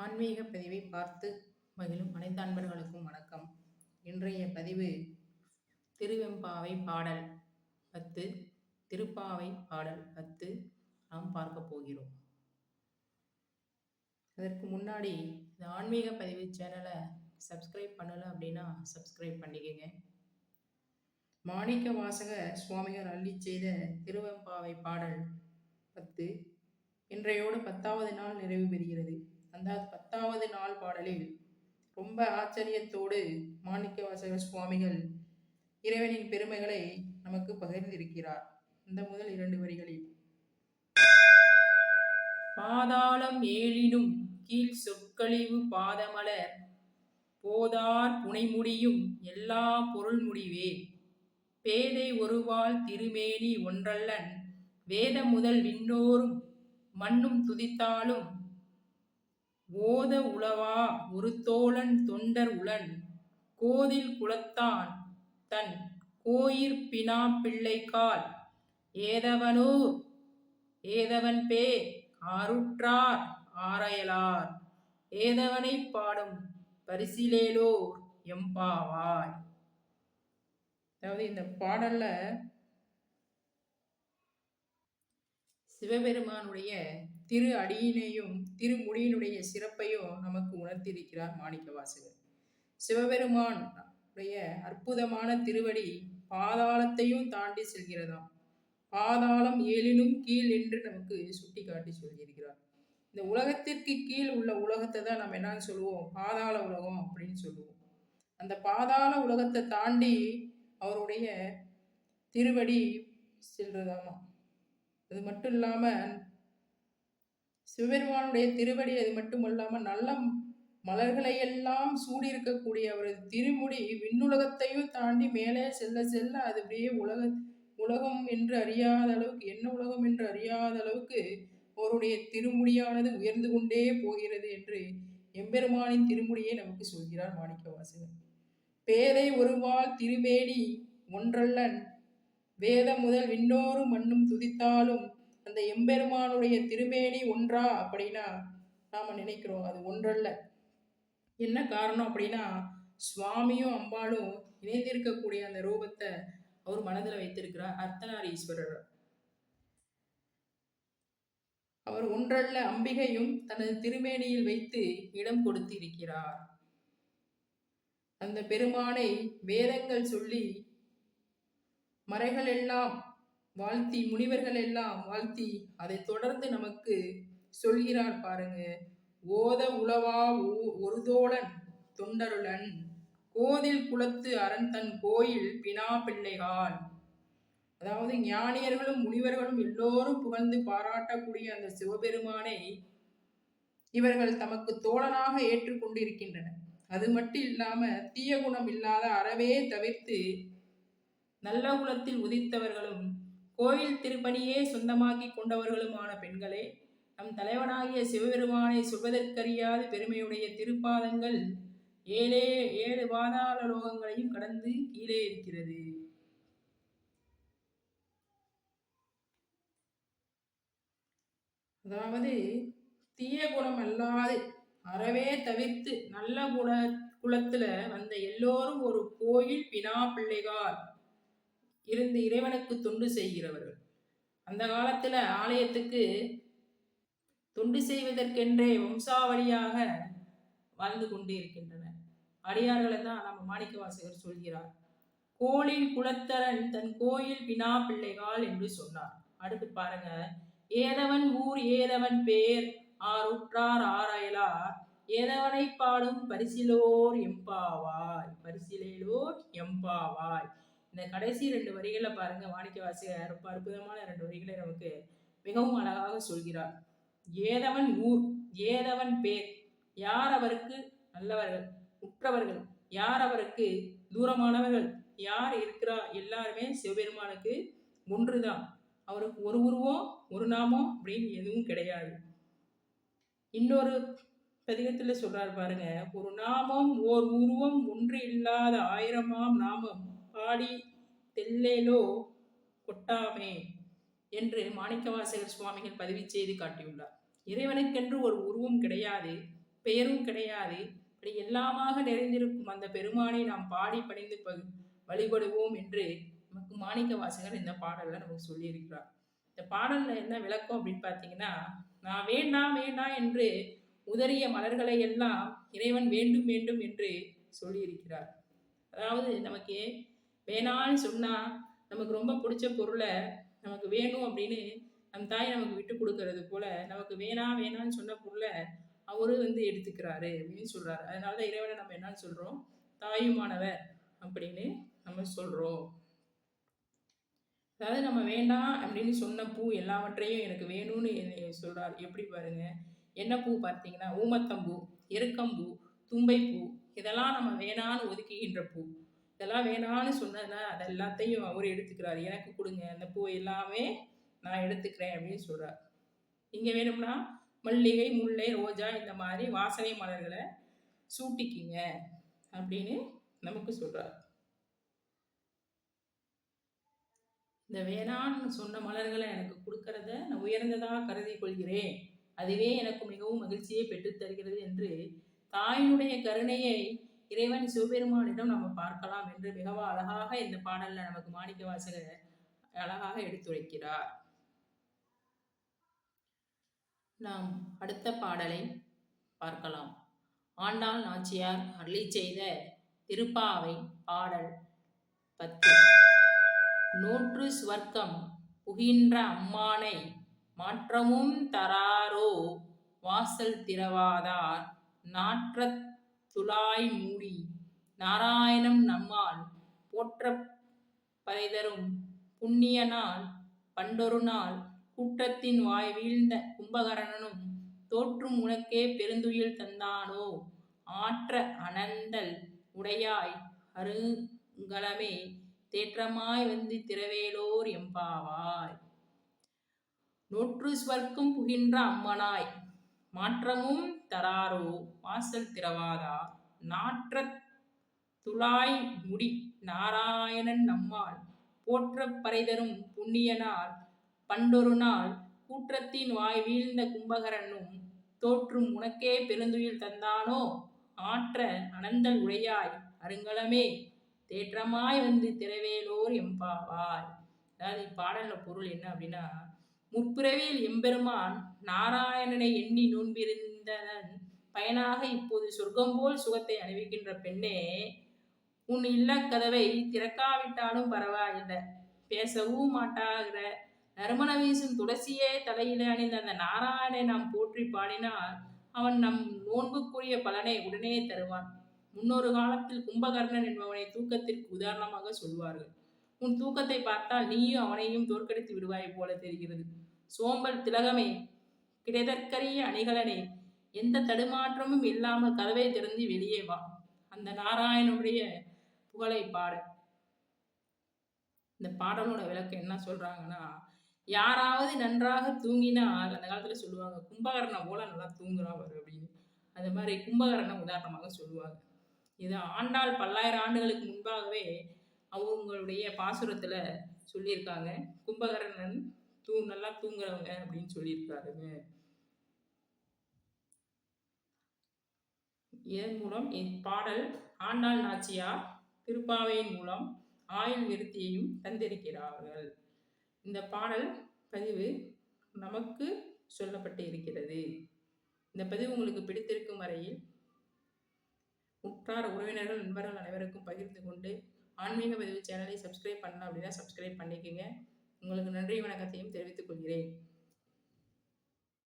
ஆன்மீக பதிவை பார்த்து மகிழும் அனைத்து அன்பர்களுக்கும் வணக்கம். இன்றைய பதிவு திருவெம்பாவை பாடல் பத்து திருப்பாவை பாடல் பத்து நாம் பார்க்க போகிறோம். அதற்கு முன்னாடி இந்த ஆன்மீக பதிவு சேனலை சப்ஸ்கிரைப் பண்ணலை அப்படின்னா சப்ஸ்கிரைப் பண்ணிக்கங்க. மாணிக்க வாசக சுவாமிகள் அள்ளி செய்த திருவெம்பாவை பாடல் பத்து இன்றையோடு பத்தாவது நாள் நிறைவு பெறுகிறது. அந்த பத்தாவது நாள் பாடலில் ரொம்ப ஆச்சரியத்தோடு மாணிக்க வாசக சுவாமிகள் இறைவனின் பெருமைகளை நமக்கு பகிர்ந்திருக்கிறார். இந்த முதல் இரண்டு வரிகளில். பாதாளம் ஏழினும் கீழ் சொற்கழிவு பாதமலர் போதார் புனைமுடியும் எல்லா பொருள் முடிவே. பேதை ஒருவாள் திருமேனி ஒன்றல்லன் வேத முதல் விண்ணோரும் மண்ணும் துதித்தாலும் ஓத உளவா ஒரு தோழன் தொண்டர் உளன் கோதில் குலத்தான் தன் கோயிற் பினா பிள்ளைக்கால். ஏதவனோ ஏதவன் பே ஆருற்றார் ஆராயலார். ஏதவனை பாடும் பரிசிலேலோர் எம்பாவாய் அதாவது இந்த பாடல்ல சிவபெருமானுடைய திரு அடியினையும் திருமுடியினுடைய சிறப்பையும் நமக்கு உணர்த்தியிருக்கிறார் மாணிக்க வாசகர் சிவபெருமான் உடைய அற்புதமான திருவடி பாதாளத்தையும் தாண்டி செல்கிறதாம். பாதாளம் ஏழிலும் கீழ் என்று நமக்கு சுட்டி காட்டி சொல்லியிருக்கிறார். இந்த உலகத்திற்கு கீழ் உள்ள உலகத்தை தான் நம்ம என்னன்னு சொல்லுவோம்? பாதாள உலகம் அப்படின்னு சொல்லுவோம். அந்த பாதாள உலகத்தை தாண்டி அவருடைய திருவடி செல்றதாமா அது மட்டும் இல்லாமல் சிவபெருமானுடைய திருவடி அது மட்டும் இல்லாமல் நல்ல மலர்களை எல்லாம் சூடியிருக்கக்கூடிய அவரது திருமுடி விண்ணுலகத்தையும் தாண்டி மேலே செல்ல செல்ல அது அப்படியே உலக உலகம் என்று அறியாத அளவுக்கு என்ன உலகம் என்று அறியாத அளவுக்கு அவருடைய திருமுடியானது உயர்ந்து கொண்டே போகிறது என்று எம்பெருமானின் திருமுடியை நமக்கு சொல்கிறார் மாணிக்க பேதை ஒருவாள் திருமேனி ஒன்றல்லன் வேதம் முதல் விண்ணோரும் மண்ணும் துதித்தாலும் அந்த எம்பெருமானுடைய திருமேனி ஒன்றா அப்படின்னா நாம் நினைக்கிறோம். அது ஒன்றல்ல. என்ன காரணம் அப்படின்னா சுவாமியும் அம்பாலும் இணைந்திருக்கக்கூடிய அந்த ரூபத்தை அவர் மனதில் வைத்திருக்கிறார். அர்த்தநாரீஸ்வரர் அவர் ஒன்றல்ல அம்பிகையும் தனது திருமேனியில் வைத்து இடம் கொடுத்து இருக்கிறார் அந்த பெருமானை வேதங்கள் சொல்லி மறைகள் எல்லாம் வாழ்த்தி முனிவர்கள் எல்லாம் வாழ்த்தி அதை தொடர்ந்து நமக்கு சொல்கிறார் பாருங்க. ஓத உளவா ஒரு தோழன் தொண்டருளன் கோதில் குளத்து அரண் தன் கோயில் பினா பிள்ளைகால் அதாவது ஞானியர்களும் முனிவர்களும் எல்லோரும் புகழ்ந்து பாராட்டக்கூடிய அந்த சிவபெருமானை இவர்கள் தமக்கு தோழனாக ஏற்றுக்கொண்டிருக்கின்றனர் அது மட்டும் இல்லாம தீய குணம் இல்லாத அறவே தவிர்த்து நல்ல குலத்தில் உதித்தவர்களும் கோயில் திருப்பணியே சொந்தமாக்கி கொண்டவர்களுமான பெண்களே நம் தலைவனாகிய சிவபெருமானை சொல்வதற்கறியாது பெருமையுடைய திருப்பாதங்கள் ஏழே ஏழு பாதாள லோகங்களையும் கடந்து கீழே இருக்கிறது. அதாவது தீய குணம் அல்லாது அறவே தவிர்த்து நல்ல குண குலத்துல வந்த எல்லோரும் ஒரு கோயில் பினா பிள்ளைகார் இருந்து இறைவனுக்கு தொண்டு செய்கிறவர்கள். அந்த காலத்தில் ஆலயத்துக்கு தொண்டு செய்வதற்கென்றே வம்சாவளியாக வாழ்ந்து கொண்டு இருக்கின்றனர். அடியார்களை தான் நம்ம மாணிக்க வாசகர் சொல்கிறார். கோளின் குலத்தரன் தன் கோயில் வினா பிள்ளைகால் என்று சொன்னார். அடுத்து பாருங்க. ஏதவன் ஊர் ஏதவன் பேர் ஆறுற்றார் ஆராயலா ஏதவனை பாடும் பரிசிலோர் எம்பாவாய். பரிசிலேலோர் எம்பாவாய். இந்த கடைசி ரெண்டு வரிகளை பாருங்க வாணிக்க வாசிகர் ரொம்ப அற்புதமான ரெண்டு வரிகளை நமக்கு மிகவும் அழகாக சொல்கிறார். ஏதவன் ஊர் ஏதவன் பேர் யார் அவருக்கு நல்லவர்கள் உற்றவர்கள் யார் அவருக்கு தூரமானவர்கள் யார் இருக்கிறா எல்லாருமே சிவபெருமானுக்கு ஒன்றுதான். அவருக்கு ஒரு உருவம் ஒரு நாமம் அப்படின்னு எதுவும் கிடையாது. இன்னொரு பதிகத்தில் சொல்றார் பாருங்க ஒரு நாமம் ஓர் உருவம் ஒன்று இல்லாத ஆயிரமாம் நாமம். பாடி தெல்லேலோ கொட்டாமே என்று மாணிக்கவாசகர் சுவாமிகள் பதிவு செய்து காட்டியுள்ளார். இறைவனுக்கென்று ஒரு உருவம் கிடையாது பெயரும் கிடையாது. இப்படி எல்லாமாக நிறைந்திருக்கும் அந்த பெருமானை நாம் பாடி பணிந்து வழிபடுவோம் என்று நமக்கு மாணிக்க வாசகர் இந்த பாடலில் நமக்கு சொல்லியிருக்கிறார். இந்த பாடலில் என்ன விளக்கம் அப்படின்னு பார்த்தீங்கன்னா நான் வேண்டாம் வேண்டாம் என்று உதறிய மலர்களை எல்லாம் இறைவன் வேண்டும் வேண்டும் என்று சொல்லியிருக்கிறார். அதாவது நமக்கு வேணான்னு சொன்னால் நமக்கு ரொம்ப பிடிச்ச பொருளை நமக்கு வேணும் அப்படின்னு நம் தாய் நமக்கு விட்டு கொடுக்கறது போல நமக்கு வேணாம் வேணாம்னு சொன்ன பொருளை அவரு வந்து எடுத்துக்கிறாரு அப்படின்னு சொல்கிறாரு அதனால தான் இறைவனை நம்ம என்னன்னு சொல்கிறோம் தாயுமானவர் அப்படின்னு நம்ம சொல்கிறோம் அதாவது நம்ம வேண்டாம் அப்படின்னு சொன்ன பூ எல்லாவற்றையும் எனக்கு வேணும்னு சொல்கிறார் எப்படி பாருங்க? என்ன பூ பார்த்தீங்கன்னா ஊமத்தம்பூ எருக்கம்பூ தும்பைப்பூ இதெல்லாம் நம்ம வேணான்னு ஒதுக்குகின்ற பூ. இதெல்லாம் வேணான்னு சொன்னதுன்னா அது எல்லாத்தையும் அவர் எடுத்துக்கிறார். எனக்கு கொடுங்க அந்த பூ எல்லாமே நான் எடுத்துக்கிறேன் அப்படின்னு சொல்கிறார் இங்கே வேணும்னா மல்லிகை முல்லை ரோஜா இந்த மாதிரி வாசனை மலர்களை சூட்டிக்கிங்க அப்படின்னு நமக்கு சொல்கிறார் இந்த வேணான்னு சொன்ன மலர்களை எனக்கு கொடுக்கறத நான் உயர்ந்ததாக கருதி கொள்கிறேன். அதுவே எனக்கு மிகவும் மகிழ்ச்சியை பெற்றுத்தருகிறது என்று தாயினுடைய கருணையை இறைவன் சிவபெருமானிடம் நம்ம பார்க்கலாம் என்று மிகவும் அழகாக இந்த பாடல்ல நமக்கு மாணிக்க வாசகர் அழகாக எடுத்துரைக்கிறார். நாம் அடுத்த பாடலை பார்க்கலாம். ஆண்டாள் நாச்சியார் அருளி செய்த திருப்பாவை பாடல் பத்து. நூற்று ஸ்வர்க்கம் புகின்ற அம்மானை மாற்றமும் தராரோ வாசல் திறவாதார் நாற்ற துலாய் மூடி நாராயணம் நம்மால் போற்ற புண்ணிய நாள் பண்டொரு நாள் கூட்டத்தின் வாய் வீழ்ந்த கும்பகரணனும் தோற்றும் உனக்கே பெருந்துயில் தந்தானோ? ஆற்ற அனந்தல் உடையாய் அருங்கலமே தேற்றமாய் வந்து திரவேலோர் எம்பாவாய் நூற்று ஸ்வர்க்கம் புகின்ற அம்மனாய் மாற்றமும் தராரோ? வாசல் திறவாதா நாற்ற துளாய் முடி நாராயணன் நம்மால் போற்ற பறைதரும் புண்ணியனால் பண்டொரு நாள் கூற்றத்தின் வாய் வீழ்ந்த கும்பகரனும் தோற்றும் உனக்கே பெருந்துயில் தந்தானோ? ஆற்ற அனந்தல் உடையாய் அருங்கலமே. தேற்றமாய் வந்து திரவேலோர் எம்பாவாய் அதாவது இப்பாடல பொருள் என்ன அப்படின்னா முற்பிறவியில் எம்பெருமான் நாராயணனை எண்ணி நோன்பிருந்ததன் பயனாக இப்போது சொர்க்கம் போல் சுகத்தை அணிவிக்கின்ற பெண்ணே உன் இல்லக்கதவை திறக்காவிட்டாலும் பரவாயில்லை. பேசவும் மாட்டாகிற. நறுமண வீசும் துளசியே தலையில அணிந்த அந்த நாராயணனை நாம் போற்றி பாடினால் அவன் நம் நோன்புக்குரிய பலனை உடனே தருவான். முன்னொரு காலத்தில் கும்பகர்ணன் என்பவனை தூக்கத்திற்கு உதாரணமாக சொல்வார்கள். உன் தூக்கத்தை பார்த்தால் நீயும் அவனையும் தோற்கடித்து விடுவாய் போல தெரிகிறது. சோம்பல் திலகமே கிடைதற்கரிய அணிகலனே எந்த தடுமாற்றமும் இல்லாமல் கதவை திறந்து வெளியே வா. அந்த நாராயணனுடைய புகழை பாட. இந்த பாடலோட விளக்கம் என்ன சொல்றாங்கன்னா யாராவது நன்றாக தூங்கினால் அந்த காலத்துல சொல்லுவாங்க கும்பகரணம் போல நல்லா தூங்குறாவர் அப்படின்னு. அது மாதிரி கும்பகரணம் உதாரணமாக சொல்லுவாங்க. இது ஆண்டாள் பல்லாயிரம் ஆண்டுகளுக்கு முன்பாகவே அவங்களுடைய பாசுரத்தில் சொல்லியிருக்காங்க. கும்பகரணன் தூ நல்லா தூங்குறவங்க அப்படின்னு சொல்லியிருக்காருங்க. இதன் மூலம் இப்பாடல் ஆண்டாள் நாச்சியார் திருப்பாவையின் மூலம் ஆயுள் விருத்தியையும் தந்திருக்கிறார்கள். இந்த பாடல் பதிவு நமக்கு சொல்லப்பட்டு இருக்கிறது. இந்த பதிவு உங்களுக்கு பிடித்திருக்கும் வரையில் உற்றார் உறவினர்கள் நண்பர்கள் அனைவருக்கும் பகிர்ந்து கொண்டு ஆன்மீக பதிவு சேனலை சப்ஸ்கிரைப் பண்ணலாம் அப்படின்னா சப்ஸ்கிரைப் பண்ணிக்கோங்க. உங்களுக்கு நன்றி வணக்கத்தையும் தெரிவித்துக் கொள்கிறேன்.